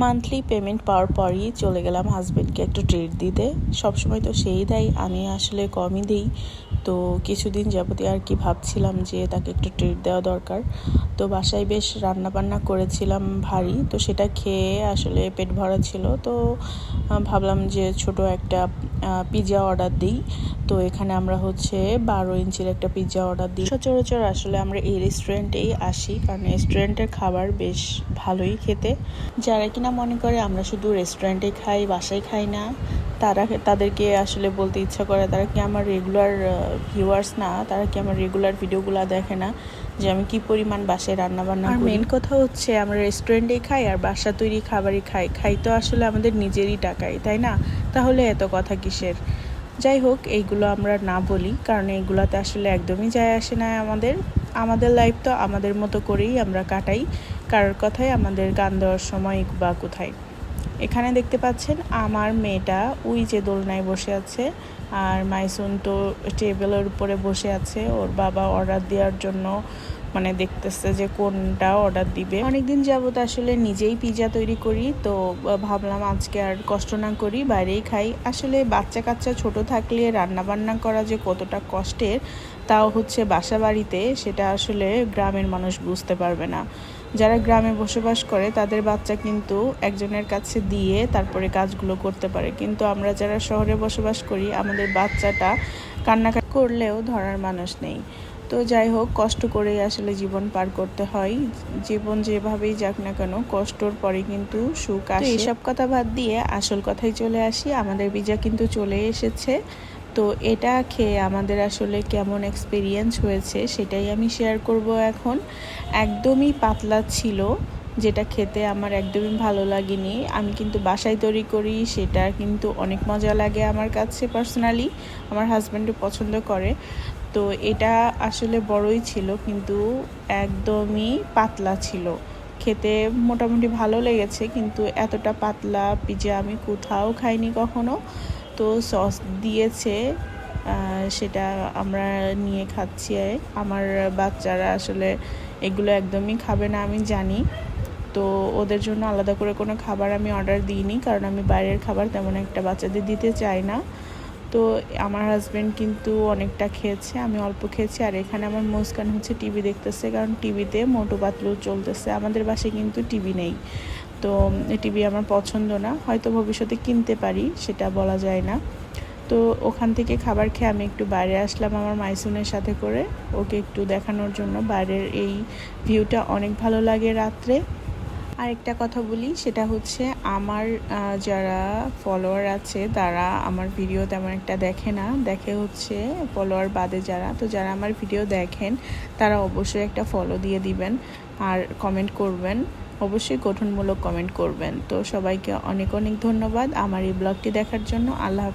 Monthly payment পাওয়ার পরই চলে গেলাম হাজব্যান্ডকে একটু ট্রিট দিতে। সবসময় তো সেই দেয়, আমি আসলে কমই দিই। তো কিছুদিন যাবতীয় আর কি ভাবছিলাম যে তাকে একটু ট্রিট দেওয়া দরকার। তো বাসায় বেশ রান্না বান্না করেছিলাম ভারী, তো সেটা খেয়ে আসলে পেট ভরা ছিল। তো ভাবলাম যে ছোট একটা পিৎজা অর্ডার দিই। তো এখানে আমরা হচ্ছে বারো ইঞ্চির একটা পিৎজা অর্ডার দিই। সচরাচর আসলে আমরা এই রেস্টুরেন্টেই আসি, কারণ রেস্টুরেন্টের খাবার বেশ ভালোই খেতে। যারা কিনা মনে করে আমরা শুধু রেস্টুরেন্টে খাই বাসায় খাই না। তারা তাদেরকে আসলে বলতে ইচ্ছা করে তারা কি আমার রেগুলার ভিউয়ার্স না? তারা কি আমার রেগুলার ভিডিওগুলো দেখে না? যে আমি কি পরিমাণ বাসায় রান্না বান্না আর মেন কথা হচ্ছে আমরা রেস্টুরেন্টেই খাই আর বাসা তৈরি খাবারই খাই। খাই তো আসলে আমাদের নিজেরই টাকাই তাই না? তাহলে এত কথা কিসের? যাই হোক এইগুলো আমরা না বলি কারণ এইগুলোতে আসলে একদমই যায় আসে না আমাদের। আমাদের লাইফ তো আমাদের মতো করেই আমরা কাটাই। কারোর কথাই আমাদের গান দেওয়ার সময় বা কোথায়। এখানে দেখতে পাচ্ছেন আমার মেয়েটা ওই যে দোলনায় বসে আছে আর মাইসুন তো টেবিলের উপরে বসে আছে। ওর বাবা অর্ডার দেওয়ার জন্য মানে দেখতেছে যে কোনটা অর্ডার দিবে। অনেকদিন যাবত আসলে নিজেই পিৎজা তৈরি করি, তো ভাবলাম আজকে আর কষ্ট না করি বাইরেই খাই। আসলে বাচ্চা কাচ্চা ছোট থাকলে রান্না বান্না করা যে কতটা কষ্টের, তাও হচ্ছে বাসা বাড়িতে সেটা আসলে গ্রামের মানুষ বুঝতে পারবে না। যারা গ্রামে বসবাস করে তাদের বাচ্চা কিন্তু একজনের কাছে দিয়ে তারপরে কাজগুলো করতে পারে। কিন্তু আমরা যারা শহরে বসবাস করি আমাদের বাচ্চাটা কান্নাকাটি করলেও ধরার মানুষ নেই। তো যাই হোক কষ্ট করেই আসলে জীবন পার করতে হয়। জীবন যেভাবেই যাক না কেন কষ্টর পরে কিন্তু সুখ আসে। এসব কথা বাদ দিয়ে আসল কথাই চলে আসি। আমাদের পিজা কিন্তু চলে এসেছে। তো এটা খেয়ে আমাদের আসলে কেমন এক্সপিরিয়েন্স হয়েছে সেটাই আমি শেয়ার করব এখন। একদমই পাতলা ছিল, যেটা খেতে আমার একদমই ভালো লাগেনি। আমি কিন্তু বাসায় তৈরি করি, সেটা কিন্তু অনেক মজা লাগে আমার কাছে পার্সোনালি আমার হাজব্যান্ডও পছন্দ করে। তো এটা আসলে বড়ই ছিল, কিন্তু একদমই পাতলা ছিল। খেতে মোটামুটি ভালো লেগেছে, কিন্তু এতটা পাতলা পিজা আমি কোথাও খাইনি কখনো। তো সস দিয়েছে সেটা আমরা নিয়ে খাচ্ছি। আমার বাচ্চারা আসলে এগুলো একদমই খাবে না, আমি জানি। তো ওদের জন্য আলাদা করে কোনো খাবার আমি অর্ডার দিইনি, কারণ আমি বাইরের খাবার তেমন একটা বাচ্চাদের দিতে চাই না। তো আমার হাজব্যান্ড কিন্তু অনেকটা খেয়েছে, আমি অল্প খেয়েছি। আর এখানে আমার মুস্কান হচ্ছে টিভি দেখতেছে, কারণ টিভিতে মোটু পাতলু চলতেছে। আমাদের বাসায় কিন্তু টিভি নেই। তো টিভি আমার পছন্দ না। হয়তো ভবিষ্যতে কিনতে পারি, সেটা বলা যায় না। তো ওখান থেকে খাবার খেয়ে আমি একটু বাইরে আসলাম আমার মাইসুনের সাথে করে। ওকে একটু দেখানোর জন্য। বাইরের এই ভিউটা অনেক ভালো লাগে রাত্রে। আরেকটা কথা বলি, সেটা হচ্ছে আমার যারা ফলোয়ার আছে, তারা আমার ভিডিও তেমন একটা দেখে না। দেখে হচ্ছে ফলোয়ার বাদে যারা। তো যারা আমার ভিডিও দেখেন, তারা অবশ্যই একটা ফলো দিয়ে দিবেন আর কমেন্ট করবেন। অবশ্যই গঠনমূলক কমেন্ট করবেন তো সবাইকে অনেক অনেক ধন্যবাদ আমার এই ব্লগটি দেখার জন্য আল্লাহ।